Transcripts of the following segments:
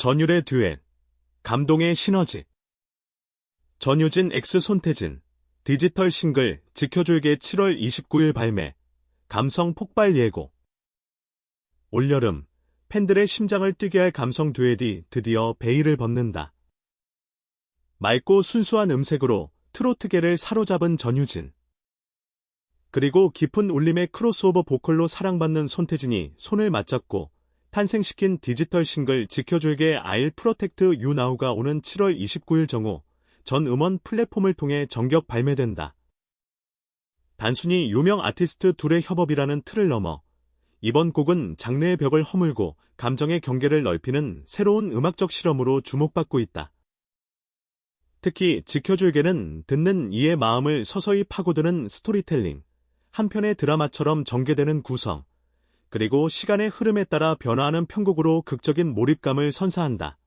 전율의 듀엣, 감동의 시너지. 전유진 X 손태진, 디지털 싱글 지켜줄게 7월 29일 발매, 감성 폭발 예고. 올여름, 팬들의 심장을 뛰게 할 감성 듀엣이 드디어 베일을 벗는다. 맑고 순수한 음색으로 트로트계를 사로잡은 전유진. 그리고 깊은 울림의 크로스오버 보컬로 사랑받는 손태진이 손을 맞잡고 탄생시킨 디지털 싱글 지켜줄게 아일 프로텍트 유 나우가 오는 7월 29일 정오 전 음원 플랫폼을 통해 정격 발매된다. 단순히 유명 아티스트 둘의 협업이라는 틀을 넘어 이번 곡은 장르의 벽을 허물고 감정의 경계를 넓히는 새로운 음악적 실험으로 주목받고 있다. 특히 지켜줄게는 듣는 이의 마음을 서서히 파고드는 스토리텔링, 한편의 드라마처럼 전개되는 구성, 그리고 시간의 흐름에 따라 변화하는 편곡으로 극적인 몰입감을 선사한다.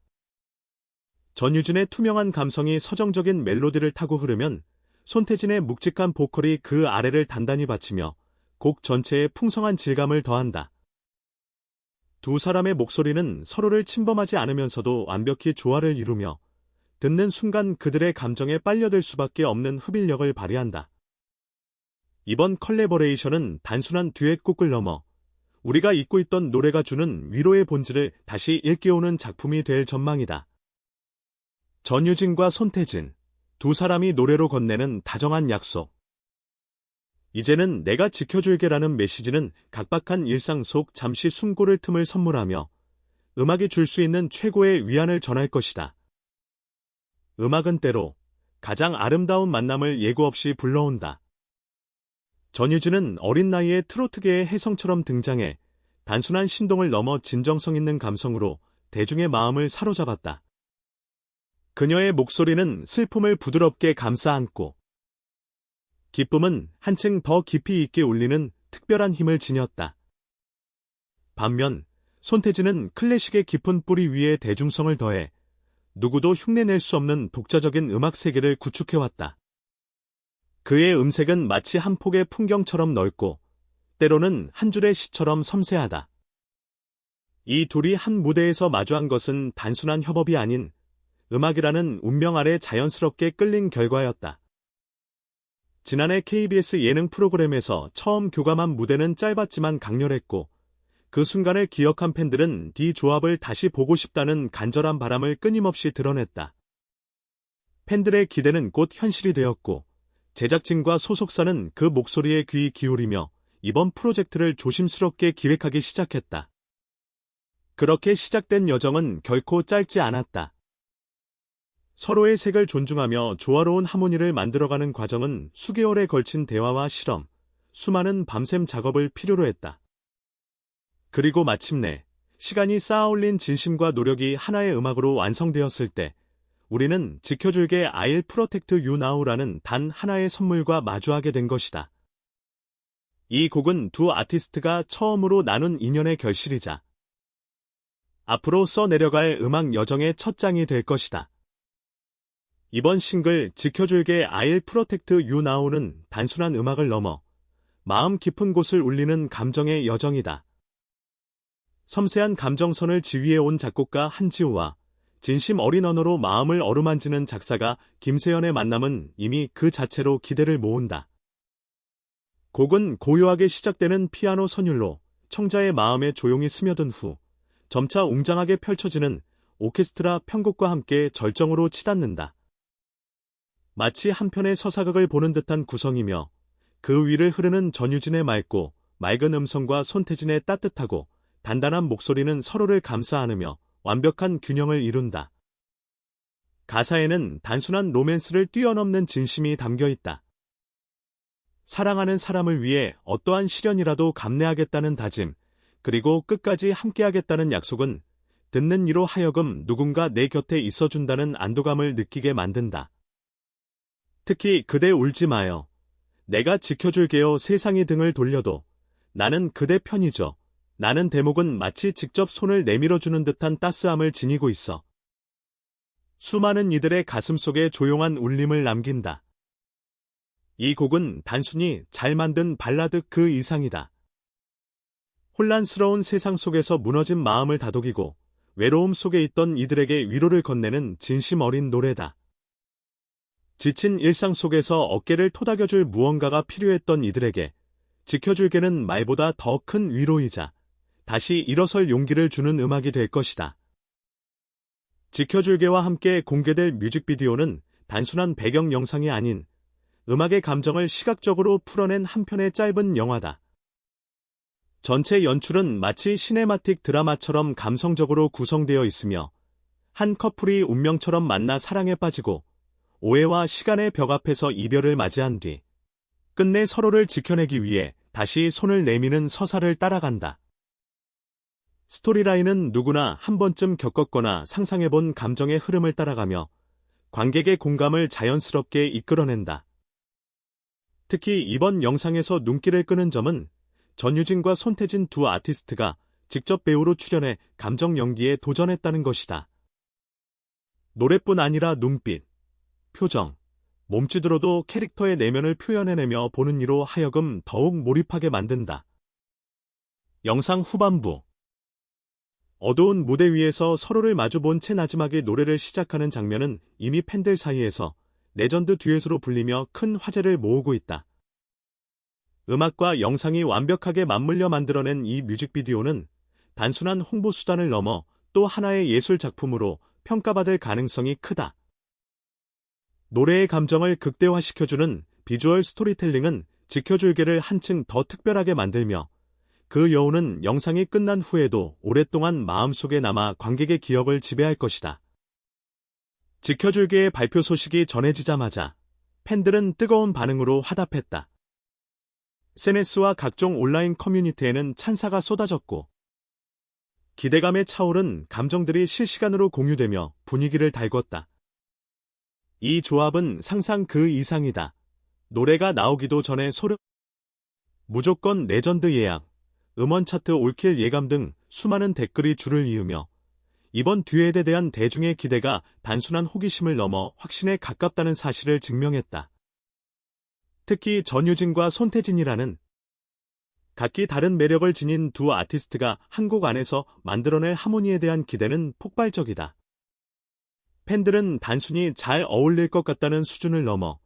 전유진의 투명한 감성이 서정적인 멜로디를 타고 흐르면 손태진의 묵직한 보컬이 그 아래를 단단히 받치며 곡 전체에 풍성한 질감을 더한다. 두 사람의 목소리는 서로를 침범하지 않으면서도 완벽히 조화를 이루며 듣는 순간 그들의 감정에 빨려들 수밖에 없는 흡일력을 발휘한다. 이번 컬래버레이션은 단순한 듀엣곡을 넘어 우리가 잊고 있던 노래가 주는 위로의 본질을 다시 일깨우는 작품이 될 전망이다. 전유진과 손태진, 두 사람이 노래로 건네는 다정한 약속. 이제는 내가 지켜줄게라는 메시지는 각박한 일상 속 잠시 숨고를 틈을 선물하며 음악이 줄 수 있는 최고의 위안을 전할 것이다. 음악은 때로 가장 아름다운 만남을 예고 없이 불러온다. 전유진은 어린 나이에 트로트계의 혜성처럼 등장해 단순한 신동을 넘어 진정성 있는 감성으로 대중의 마음을 사로잡았다. 그녀의 목소리는 슬픔을 부드럽게 감싸 안고 기쁨은 한층 더 깊이 있게 울리는 특별한 힘을 지녔다. 반면 손태진은 클래식의 깊은 뿌리 위에 대중성을 더해 누구도 흉내낼 수 없는 독자적인 음악 세계를 구축해왔다. 그의 음색은 마치 한 폭의 풍경처럼 넓고 때로는 한 줄의 시처럼 섬세하다. 이 둘이 한 무대에서 마주한 것은 단순한 협업이 아닌 음악이라는 운명 아래 자연스럽게 끌린 결과였다. 지난해 KBS 예능 프로그램에서 처음 교감한 무대는 짧았지만 강렬했고 그 순간을 기억한 팬들은 디 조합을 다시 보고 싶다는 간절한 바람을 끊임없이 드러냈다. 팬들의 기대는 곧 현실이 되었고 제작진과 소속사는 그 목소리에 귀 기울이며 이번 프로젝트를 조심스럽게 기획하기 시작했다. 그렇게 시작된 여정은 결코 짧지 않았다. 서로의 색을 존중하며 조화로운 하모니를 만들어가는 과정은 수개월에 걸친 대화와 실험, 수많은 밤샘 작업을 필요로 했다. 그리고 마침내 시간이 쌓아올린 진심과 노력이 하나의 음악으로 완성되었을 때 우리는 지켜줄게 아일 프로텍트 유 나우라는 단 하나의 선물과 마주하게 된 것이다. 이 곡은 두 아티스트가 처음으로 나눈 인연의 결실이자 앞으로 써내려갈 음악 여정의 첫 장이 될 것이다. 이번 싱글 지켜줄게 아일 프로텍트 유 나우는 단순한 음악을 넘어 마음 깊은 곳을 울리는 감정의 여정이다. 섬세한 감정선을 지휘해온 작곡가 한지우와 진심 어린 언어로 마음을 어루만지는 작사가 김세연의 만남은 이미 그 자체로 기대를 모은다. 곡은 고요하게 시작되는 피아노 선율로 청자의 마음에 조용히 스며든 후 점차 웅장하게 펼쳐지는 오케스트라 편곡과 함께 절정으로 치닫는다. 마치 한편의 서사극을 보는 듯한 구성이며 그 위를 흐르는 전유진의 맑고 맑은 음성과 손태진의 따뜻하고 단단한 목소리는 서로를 감싸 안으며 완벽한 균형을 이룬다. 가사에는 단순한 로맨스를 뛰어넘는 진심이 담겨 있다. 사랑하는 사람을 위해 어떠한 시련이라도 감내하겠다는 다짐, 그리고 끝까지 함께하겠다는 약속은 듣는 이로 하여금 누군가 내 곁에 있어준다는 안도감을 느끼게 만든다. 특히 그대 울지 마요. 내가 지켜줄게요 세상이 등을 돌려도 나는 그대 편이죠. 나는 대목은 마치 직접 손을 내밀어주는 듯한 따스함을 지니고 있어. 수많은 이들의 가슴 속에 조용한 울림을 남긴다. 이 곡은 단순히 잘 만든 발라드 그 이상이다. 혼란스러운 세상 속에서 무너진 마음을 다독이고 외로움 속에 있던 이들에게 위로를 건네는 진심 어린 노래다. 지친 일상 속에서 어깨를 토닥여줄 무언가가 필요했던 이들에게 지켜줄게는 말보다 더 큰 위로이자 다시 일어설 용기를 주는 음악이 될 것이다. 지켜줄게와 함께 공개될 뮤직비디오는 단순한 배경 영상이 아닌 음악의 감정을 시각적으로 풀어낸 한 편의 짧은 영화다. 전체 연출은 마치 시네마틱 드라마처럼 감성적으로 구성되어 있으며 한 커플이 운명처럼 만나 사랑에 빠지고 오해와 시간의 벽 앞에서 이별을 맞이한 뒤 끝내 서로를 지켜내기 위해 다시 손을 내미는 서사를 따라간다. 스토리라인은 누구나 한 번쯤 겪었거나 상상해본 감정의 흐름을 따라가며 관객의 공감을 자연스럽게 이끌어낸다. 특히 이번 영상에서 눈길을 끄는 점은 전유진과 손태진 두 아티스트가 직접 배우로 출연해 감정 연기에 도전했다는 것이다. 노래뿐 아니라 눈빛, 표정, 몸짓으로도 캐릭터의 내면을 표현해내며 보는 이로 하여금 더욱 몰입하게 만든다. 영상 후반부 어두운 무대 위에서 서로를 마주본 채 나지막에 노래를 시작하는 장면은 이미 팬들 사이에서 레전드 듀엣으로 불리며 큰 화제를 모으고 있다. 음악과 영상이 완벽하게 맞물려 만들어낸 이 뮤직비디오는 단순한 홍보 수단을 넘어 또 하나의 예술 작품으로 평가받을 가능성이 크다. 노래의 감정을 극대화시켜주는 비주얼 스토리텔링은 지켜줄게를 한층 더 특별하게 만들며 그 여운은 영상이 끝난 후에도 오랫동안 마음속에 남아 관객의 기억을 지배할 것이다. 지켜줄게의 발표 소식이 전해지자마자 팬들은 뜨거운 반응으로 화답했다. SNS와 각종 온라인 커뮤니티에는 찬사가 쏟아졌고 기대감에 차오른 감정들이 실시간으로 공유되며 분위기를 달궜다. 이 조합은 상상 그 이상이다. 노래가 나오기도 전에 소름 무조건 레전드 예약, 음원 차트 올킬 예감 등 수많은 댓글이 줄을 이으며 이번 듀엣에 대한 대중의 기대가 단순한 호기심을 넘어 확신에 가깝다는 사실을 증명했다. 특히 전유진과 손태진이라는 각기 다른 매력을 지닌 두 아티스트가 한곡 안에서 만들어낼 하모니에 대한 기대는 폭발적이다. 팬들은 단순히 잘 어울릴 것 같다는 수준을 넘어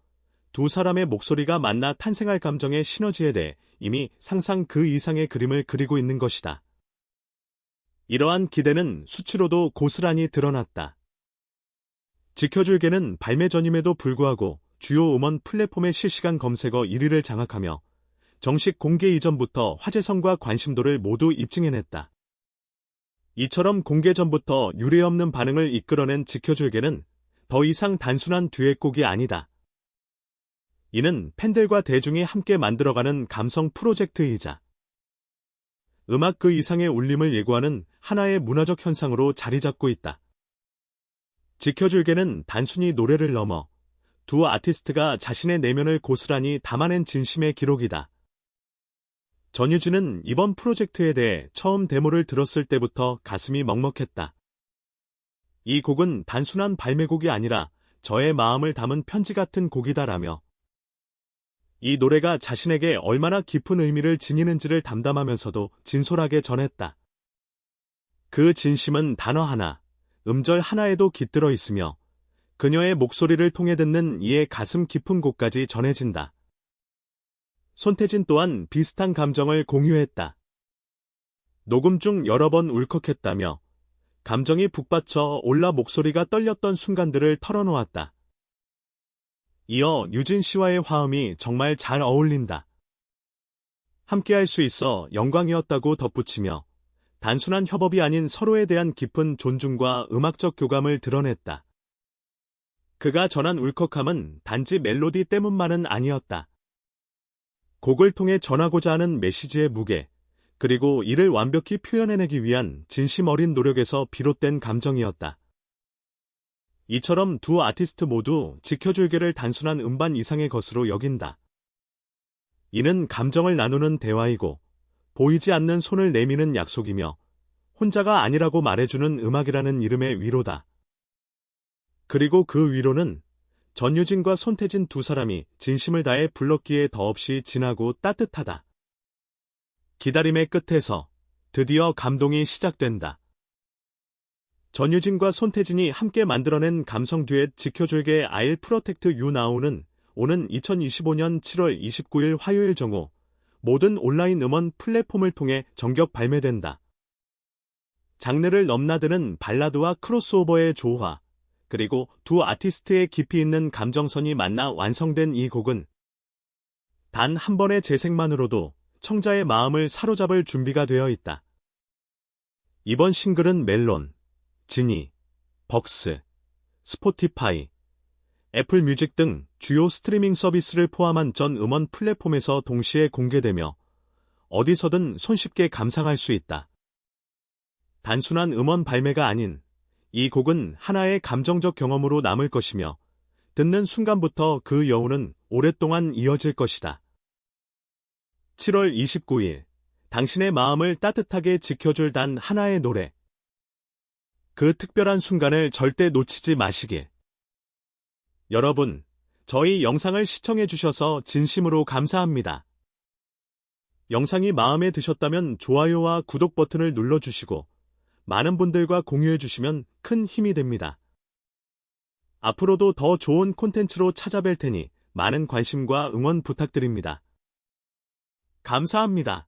두 사람의 목소리가 만나 탄생할 감정의 시너지에 대해 이미 상상 그 이상의 그림을 그리고 있는 것이다. 이러한 기대는 수치로도 고스란히 드러났다. 지켜줄게는 발매 전임에도 불구하고 주요 음원 플랫폼의 실시간 검색어 1위를 장악하며 정식 공개 이전부터 화제성과 관심도를 모두 입증해냈다. 이처럼 공개 전부터 유례없는 반응을 이끌어낸 지켜줄게는 더 이상 단순한 듀엣곡이 아니다. 이는 팬들과 대중이 함께 만들어가는 감성 프로젝트이자 음악 그 이상의 울림을 예고하는 하나의 문화적 현상으로 자리 잡고 있다. 지켜줄게는 단순히 노래를 넘어 두 아티스트가 자신의 내면을 고스란히 담아낸 진심의 기록이다. 전유진은 이번 프로젝트에 대해 처음 데모를 들었을 때부터 가슴이 먹먹했다. 이 곡은 단순한 발매곡이 아니라 저의 마음을 담은 편지 같은 곡이다라며 이 노래가 자신에게 얼마나 깊은 의미를 지니는지를 담담하면서도 진솔하게 전했다. 그 진심은 단어 하나, 음절 하나에도 깃들어 있으며 그녀의 목소리를 통해 듣는 이의 가슴 깊은 곳까지 전해진다. 손태진 또한 비슷한 감정을 공유했다. 녹음 중 여러 번 울컥했다며 감정이 북받쳐 올라 목소리가 떨렸던 순간들을 털어놓았다. 이어 유진 씨와의 화음이 정말 잘 어울린다. 함께할 수 있어 영광이었다고 덧붙이며 단순한 협업이 아닌 서로에 대한 깊은 존중과 음악적 교감을 드러냈다. 그가 전한 울컥함은 단지 멜로디 때문만은 아니었다. 곡을 통해 전하고자 하는 메시지의 무게, 그리고 이를 완벽히 표현해내기 위한 진심 어린 노력에서 비롯된 감정이었다. 이처럼 두 아티스트 모두 지켜줄게를 단순한 음반 이상의 것으로 여긴다. 이는 감정을 나누는 대화이고 보이지 않는 손을 내미는 약속이며 혼자가 아니라고 말해주는 음악이라는 이름의 위로다. 그리고 그 위로는 전유진과 손태진 두 사람이 진심을 다해 불렀기에 더없이 진하고 따뜻하다. 기다림의 끝에서 드디어 감동이 시작된다. 전유진과 손태진이 함께 만들어낸 감성 듀엣 지켜줄게 아일 프로텍트 유 나우는 오는 2025년 7월 29일 화요일 정오 모든 온라인 음원 플랫폼을 통해 정격 발매된다. 장르를 넘나드는 발라드와 크로스오버의 조화, 그리고 두 아티스트의 깊이 있는 감정선이 만나 완성된 이 곡은 단 한 번의 재생만으로도 청자의 마음을 사로잡을 준비가 되어 있다. 이번 싱글은 멜론, 지니, 벅스, 스포티파이, 애플 뮤직 등 주요 스트리밍 서비스를 포함한 전 음원 플랫폼에서 동시에 공개되며 어디서든 손쉽게 감상할 수 있다. 단순한 음원 발매가 아닌 이 곡은 하나의 감정적 경험으로 남을 것이며 듣는 순간부터 그 여운은 오랫동안 이어질 것이다. 7월 29일 당신의 마음을 따뜻하게 지켜줄 단 하나의 노래. 그 특별한 순간을 절대 놓치지 마시길. 여러분, 저희 영상을 시청해 주셔서 진심으로 감사합니다. 영상이 마음에 드셨다면 좋아요와 구독 버튼을 눌러주시고 많은 분들과 공유해 주시면 큰 힘이 됩니다. 앞으로도 더 좋은 콘텐츠로 찾아뵐 테니 많은 관심과 응원 부탁드립니다. 감사합니다.